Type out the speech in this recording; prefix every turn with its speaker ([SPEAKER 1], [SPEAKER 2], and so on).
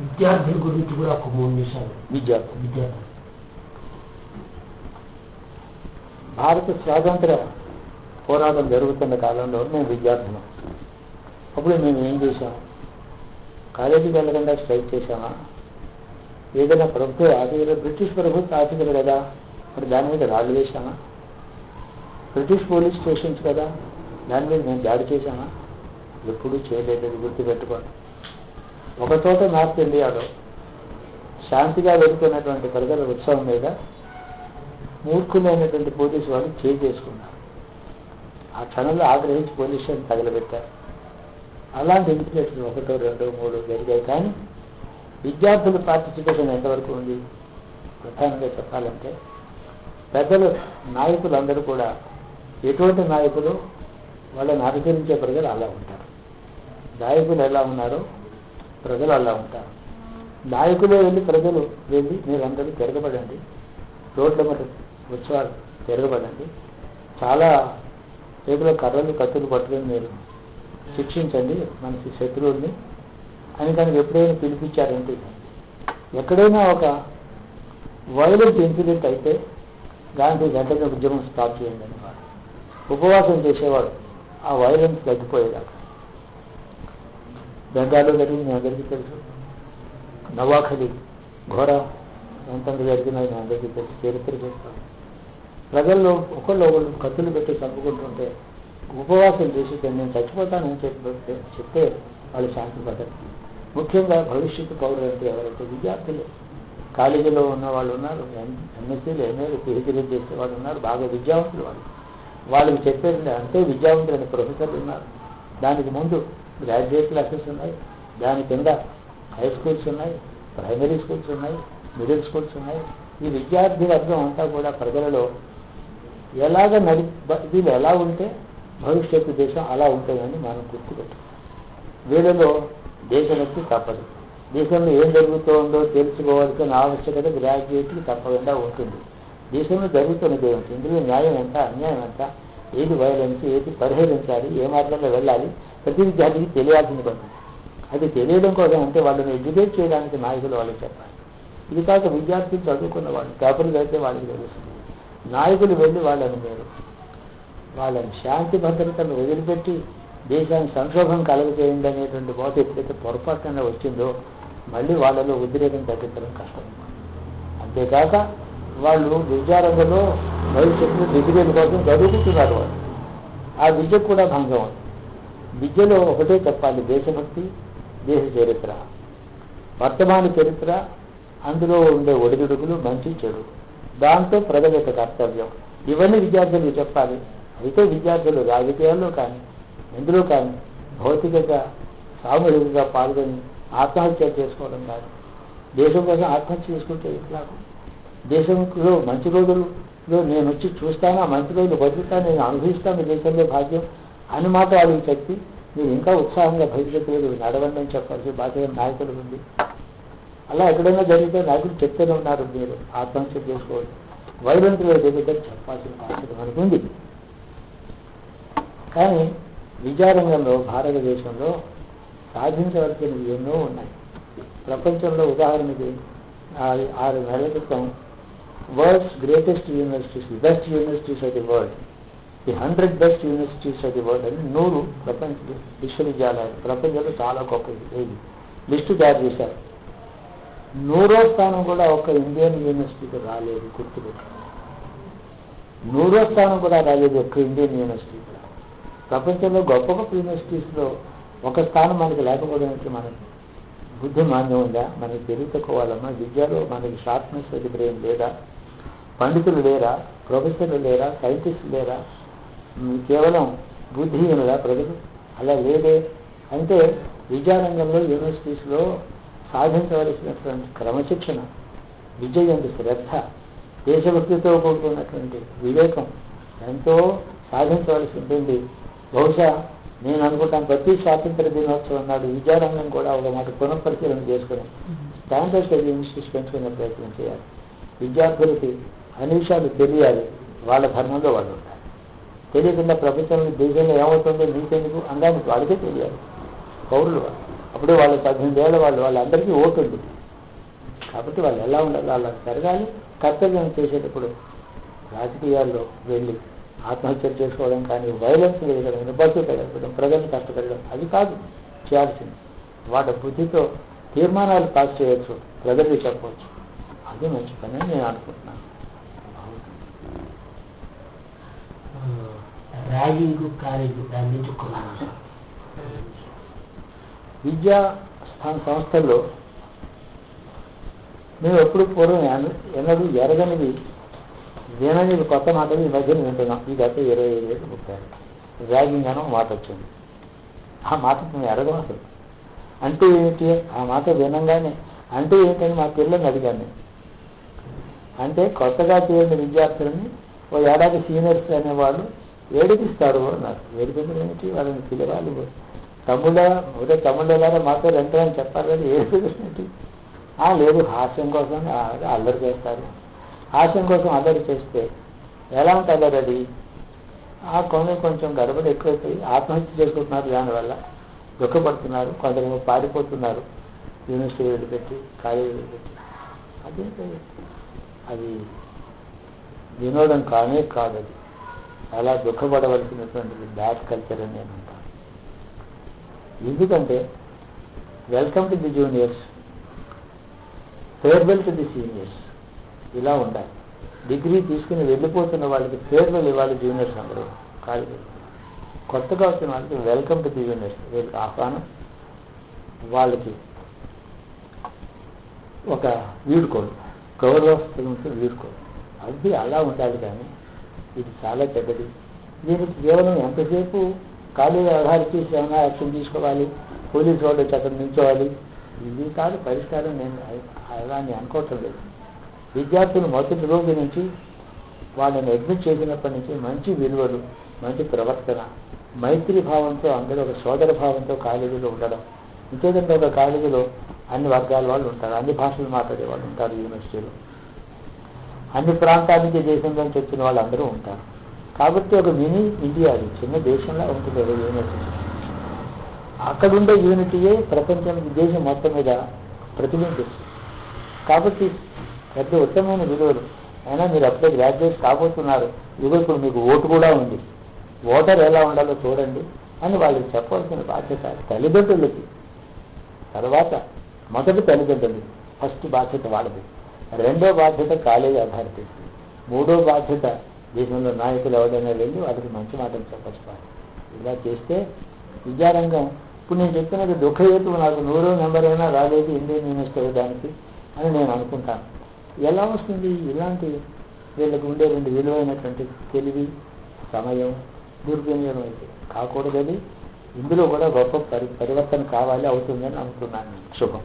[SPEAKER 1] విద్యార్థుల గురించి కూడా ఒక మూడు నిమిషాలు
[SPEAKER 2] విద్యార్థి
[SPEAKER 1] విద్యార్థి
[SPEAKER 2] భారత స్వాతంత్ర పోరాటం జరుగుతున్న కాలంలో మేము విద్యార్థులం అప్పుడు మేము ఏం చేసాం కాలేజీకి వెళ్ళకుండా స్ట్రైక్ చేసామా ఏదైనా ప్రభుత్వ ఆఫీసులు బ్రిటిష్ ప్రభుత్వ ఆఫీసులు కదా? మరి దాని మీద రాళ్ళు వేసామా బ్రిటిష్ పోలీస్ స్టేషన్స్ కదా? దాని మీద మేము దాడి చేశామా? ఎప్పుడూ చేయలేదు గుర్తుపెట్టుకోండి. ఒక చోట నార్త్ ఇండియాలో శాంతిగా వెళ్తున్నటువంటి ప్రజల ఉత్సవం మీద మూర్ఖులైనటువంటి పోలీసు వాళ్ళు చేయి చేసుకున్నారు. ఆ క్షణంలో ఆగ్రహించి పోలీసు స్టేషన్ తగలబెట్టారు. అలాంటి ఇన్సిడెంట్లు ఒకటో రెండో మూడో జరిగాయి. కానీ విద్యార్థుల పార్టిసిపేషన్ ఎంతవరకు ఉంది? ప్రధానంగా చెప్పాలంటే పెద్దలు నాయకులందరూ కూడా ఎటువంటి నాయకులు వాళ్ళని అనుసరించే ప్రజలు అలా ఉంటారు. నాయకులు ఎలా ఉన్నారో ప్రజలు అలా ఉంటారు. నాయకులే వెళ్ళి ప్రజలు వెళ్ళి మీరందరూ తిరగబడండి. రోడ్ల మీద ఉత్సవాలు తిరగబడండి. చాలా చేతిలో కర్రలు కత్తులు పట్టుకొని మీరు శిక్షించండి మనకి శత్రువుల్ని. అని దానికి ఎప్పుడైనా పిలిపించారంటే ఎక్కడైనా ఒక వైలెంట్ ఇన్సిడెంట్ అయితే దానికి వెంటనే ఉద్యమం స్టాప్ చేయండి అని ఉపవాసం చేసేవాడు ఆ వైలెన్స్ తగ్గిపోయేదాకా. బెంగాల్లో జరిగింది అందరికీ తెలుసు. నవాఖలి ఘోర ఎంతంత జరిగిన అందరికీ తెలుసు చరిత్ర చేస్తారు. ప్రజల్లో ఒకళ్ళు ఒకళ్ళు కత్తులు పెట్టి చంపుకుంటుంటే ఉపవాసం చేసి నేను చచ్చిపోతానని చెప్పి చెప్తే వాళ్ళు శాంతి పడరు ముఖ్యంగా భవిష్యత్తు పౌరులు అంటే ఎవరైతే విద్యార్థులు కాలేజీలో ఉన్న వాళ్ళు ఉన్నారు ఎంఎస్సీలు ఎంఏలు పిహెచ్డీలు చేసే వాళ్ళు ఉన్నారు బాగా విద్యావంతులు వాళ్ళు. వాళ్ళకి చెప్పేది అంటే విద్యావంతులైన ప్రొఫెసర్లు ఉన్నారు. దానికి ముందు గ్రాడ్యుయేట్ క్లాసెస్ ఉన్నాయి. దాని కింద హై స్కూల్స్ ఉన్నాయి ప్రైమరీ స్కూల్స్ ఉన్నాయి మిడిల్ స్కూల్స్ ఉన్నాయి. ఈ విద్యార్థి వర్గం అంతా కూడా ప్రజలలో ఎలాగ నడి వీళ్ళు ఎలా ఉంటే భవిష్యత్తు దేశం అలా ఉంటుందని మనం గుర్తుపెట్టాం వీళ్ళలో దేశభక్తి తప్పదు. దేశంలో ఏం జరుగుతుందో తెలుసుకోవాల్సిన ఆవశ్యకత గ్రాడ్యుయేట్కి తప్పకుండా ఉంటుంది. దేశంలో జరుగుతున్నది ఏమిటి? ఇందులో న్యాయం ఎంత అన్యాయం ఎంత? ఏది వైలెన్స్ ఏది పరిహరించాలి ఏ మార్గంలో వెళ్ళాలి ప్రతి విద్యార్థికి తెలియాల్సింది కొంత అది తెలియడం కోసం అంటే వాళ్ళని ఎడ్యుకేట్ చేయడానికి నాయకులు వాళ్ళకి చెప్పాలి. ఇది కాక విద్యార్థులు చదువుకున్న వాళ్ళు పేపర్లు అయితే వాళ్ళకి తెలుస్తుంది. నాయకులు వెళ్ళి వాళ్ళని మీరు వాళ్ళని శాంతి భద్రతను వదిలిపెట్టి దేశానికి సంక్షోభం కలగజేయండి అనేటువంటి బోధ ఎప్పుడైతే పొరపాటున వచ్చిందో మళ్ళీ వాళ్ళలో ఉద్రేకం తగ్గించడం కష్టం. అంతేకాక వాళ్ళు విద్యారంగంలో భవిష్యత్తులో డిగ్రీల కోసం చదువుకుంటున్నారు వాళ్ళు. ఆ విద్య కూడా భంగం. అవుతుంది విద్యలో ఒకటే చెప్పాలి దేశభక్తి దేశ చరిత్ర. వర్తమాన చరిత్ర అందులో ఉండే ఒడిదుడుకులు మంచి చెడు. దాంతో ప్రజల యొక్క కర్తవ్యం. ఇవన్నీ విద్యార్థులు చెప్పాలి. అయితే విద్యార్థులు రాజకీయాల్లో కానీ ఎందులో కానీ భౌతికంగా సామూహికంగా పాల్గొని ఆత్మహత్య చేసుకోవడం కాదు. దేశం కోసం ఆత్మహత్య చేసుకుంటే ఇట్లా దేశంలో మంచి రోజులు రోజుల్లో నేను వచ్చి చూస్తాను ఆ మంచి రోజులు బతుకుతాను నేను అనుభవిస్తాను దేశంలో భాగ్యం అని మాట వాళ్ళకి చెప్పి మీరు ఇంకా ఉత్సాహంగా భవిష్యత్తులో నడవండి అని చెప్పాల్సి బాధ్యత నాయకులు ఉంది. అలా ఎక్కడైనా జరిగితే నాయకులు చెప్తూనే ఉన్నారు మీరు ఆత్మహత్య చేసుకోవద్దు. వైరంతులు జరిగితే చెప్పాల్సిన బాధ్యత మనకు కానీ విద్యారంగంలో భారతదేశంలో సాధించవలసినవి ఎన్నో ఉన్నాయి. ప్రపంచంలో ఉదాహరణకి ఆరు నెలల క్రితం world's greatest universities best universities of the world the hundred best universities of the world అని నూరు ప్రపంచ విశ్వవిద్యాలయాలు. ప్రపంచంలో చాలా గొప్పది లిస్టు తయారు చేశారు. నూరో స్థానం కూడా ఒక ఇండియన్ యూనివర్సిటీకి రాలేదు గుర్తుపెట్టు నూరో స్థానం కూడా రాలేదు ఒక్క ఇండియన్ యూనివర్సిటీ ప్రపంచంలో గొప్ప గొప్ప యూనివర్సిటీస్లో ఒక స్థానం మనకి లేకపోవడం మనకి బుద్ధి మాన్యం ఉందా మనకి తెలివి తక్కువ విద్యలో మనకి షార్ప్నెస్ అది బ్రెయిన్ లేదా? పండితులు లేరా? ప్రొఫెసర్లు లేరా? సైంటిస్ట్ లేరా? కేవలం బుద్ధిహీనులా ప్రజలు? అలా లేదే. అంటే విద్యారంగంలో యూనివర్సిటీస్లో సాధించవలసినటువంటి క్రమశిక్షణ విద్య ఎందు శ్రద్ధ దేశభక్తితో కూడుకున్నటువంటి వివేకం ఎంతో సాధించవలసి ఉంటుంది. బహుశా నేను అనుకుంటాను ప్రతి స్వాతంత్ర దినోత్సవం నాడు విద్యారంగం కూడా ఒక మాట పునఃపరిశీలన చేసుకుని స్టాండర్డ్ ఇన్స్టిట్యూట్స్ పెంచుకునే ప్రయత్నం చేయాలి. విద్యార్థులకి అన్ని తెలియాలి. వాళ్ళ ధర్మంలో వాళ్ళు ఉంటారు తెలియకుండా ప్రపంచంలో దేశంలో ఏమవుతుందో నీకెందుకు అందానికి వాళ్ళకే తెలియాలి. పౌరులు అప్పుడు వాళ్ళు పద్దెనిమిది ఏళ్ళ వాళ్ళు వాళ్ళందరికీ ఓటు కాబట్టి వాళ్ళు ఎలా ఉండాలి వాళ్ళకి జరగాలి. కర్తవ్యం చేసేటప్పుడు రాజకీయాల్లో వెళ్ళి ఆత్మహత్యలు చేసుకోవడం కానీ వైలెన్స్ చేయడం నిబద్ధత కలగడం ప్రజలను కష్టపెట్టడం అది కాదు చేయాల్సింది. వాటి బుద్ధితో తీర్మానాలు పాస్ చేయొచ్చు ప్రజలకు చెప్పవచ్చు అది మంచి పని అని నేను అనుకుంటున్నాను.
[SPEAKER 1] ర్యాగింగ్ కాలేజ్ దాని నుంచి
[SPEAKER 2] విద్యా స్థాన సంస్థల్లో మేము ఎప్పుడు పూర్వం ఎన- ఎన్నడూ ఎరగనిది విననిది కొత్త మాట ఈ మధ్యన వింటున్నాం. ఈ గత ఇరవై ఐదు ఏళ్ళు ముప్పై ఏళ్ళు. ర్యాగింగ్ మాట వచ్చింది. ఆ మాట మేము ఎరగం అసలు. అంటే ఏంటి? ఆ మాట వినంగానే. అంటే ఏంటని మా పిల్లల్ని అడిగాను అంటే కొత్తగా చేరిన విద్యార్థులని ఓ ఏడాది సీనియర్స్ అనేవాళ్ళు ఏడిపిస్తారు అన్నారు. ఏడిపించడం ఏమిటి? వాళ్ళని పిలవాలి. తమ్ముళ్ళ ఒకటే తమ్ముళ్ళలాగా మాతో రెంటని చెప్పారు కానీ ఏడిపించడం ఏంటి? ఆ, లేదు హాస్యం కోసం అల్లరి చేస్తారు. ఆశయం కోసం అల్లరి చేస్తే ఎలా ఉంటుంది అది? ఆ కొన్ని కొంచెం గడబడి ఎక్కువైపోయి ఆత్మహత్య చేసుకుంటున్నారు దానివల్ల. దుఃఖపడుతున్నారు కొందరేమో పారిపోతున్నారు. యూనివర్సిటీ వదిలిపెట్టి కాలేజీ వదిలిపెట్టి. అదే అది వినోదం కానే కాదు అది. అలా దుఃఖపడవలసినటువంటిది బ్యాడ్ కల్చర్ అని నేను అంటాను. ఎందుకంటే welcome to the juniors farewell to the seniors. ఇలా ఉండాలి డిగ్రీ తీసుకుని వెళ్ళిపోతున్న వాళ్ళకి ఫేర్వెల్ ఇవ్వాలి జూనియర్స్ అందరూ. కాలేజీ కొత్తగా వచ్చిన వాళ్ళకి వెల్కమ్ టు ది జూనియర్స్. వీళ్ళకి ఆహ్వానం. వాళ్ళకి ఒక వీడుకోలు గౌరవస్తులతో వీడుకోలు అది అలా ఉండాలి కానీ ఇది చాలా చెడ్డది దీనికి కేవలం ఎంతసేపు కాలేజీ ఆధారిత ఏమైనా యాక్షన్ తీసుకోవాలి పోలీసు వాళ్ళు వచ్చి అక్కడ నిల్చోవాలి. ఇది కాదు పరిష్కారం నేను అలా అని అనుకోవటం లేదు. విద్యార్థులు మొదటి రోజు నుంచి వాళ్ళని అడ్మిట్ చేసినప్పటి నుంచి మంచి విలువలు మంచి ప్రవర్తన మైత్రి భావంతో అందరూ ఒక సోదర భావంతో కాలేజీలో ఉండడం. ఇంకేదంటే ఒక కాలేజీలో అన్ని వర్గాల వాళ్ళు ఉంటారు. అన్ని భాషలు మాట్లాడే వాళ్ళు ఉంటారు యూనివర్సిటీలో అన్ని ప్రాంతాల నుంచి దేశంలో వాళ్ళు వచ్చిన వాళ్ళందరూ ఉంటారు. కాబట్టి ఒక మినీ ఇండియా అది. చిన్న దేశంలో ఉంటుంది ఒక యూనివర్సిటీ అక్కడుండే యూనిటీయే ప్రపంచానికి దేశం మొత్తం మీద ప్రతిబింబిస్తుంది. కాబట్టి పెద్ద ఉత్తమమైన విలువలు. అయినా మీరు అప్పుడే గ్రాడ్యుయేట్ కాబోతున్నారు. ఇదిగో ఇప్పుడు మీకు ఓటు కూడా ఉంది. ఓటర్ ఎలా ఉండాలో చూడండి అని వాళ్ళకి చెప్పవలసిన బాధ్యత తల్లిదండ్రులకి. తర్వాత మొదటి తల్లిదండ్రులు ఫస్ట్ బాధ్యత వాళ్ళది. రెండో బాధ్యత కాలేజీ అథారిటీ మూడో బాధ్యత దేశంలో నాయకులు ఎవరైనా వెళ్ళి వాళ్ళకి మంచి మాటలు చెప్పచ్చుకోవాలి ఇలా చేస్తే విద్యారంగం ఇప్పుడు నేను చెప్పినది దుఃఖహేతు నాకు నూరో నెంబర్ అయినా రాలేదు ఇండియన్ యూనివర్సిటీ దానికి అని నేను అనుకుంటాను. ఎలా వస్తుంది? ఇలాంటి వీళ్ళకు ఉండే రెండు విలువైనటువంటి తెలివి సమయం దుర్వినియోగం అయితే కాకూడదని ఇందులో కూడా గొప్ప పరి పరివర్తన కావాలి అవుతుందని అనుకున్నాను శుభం.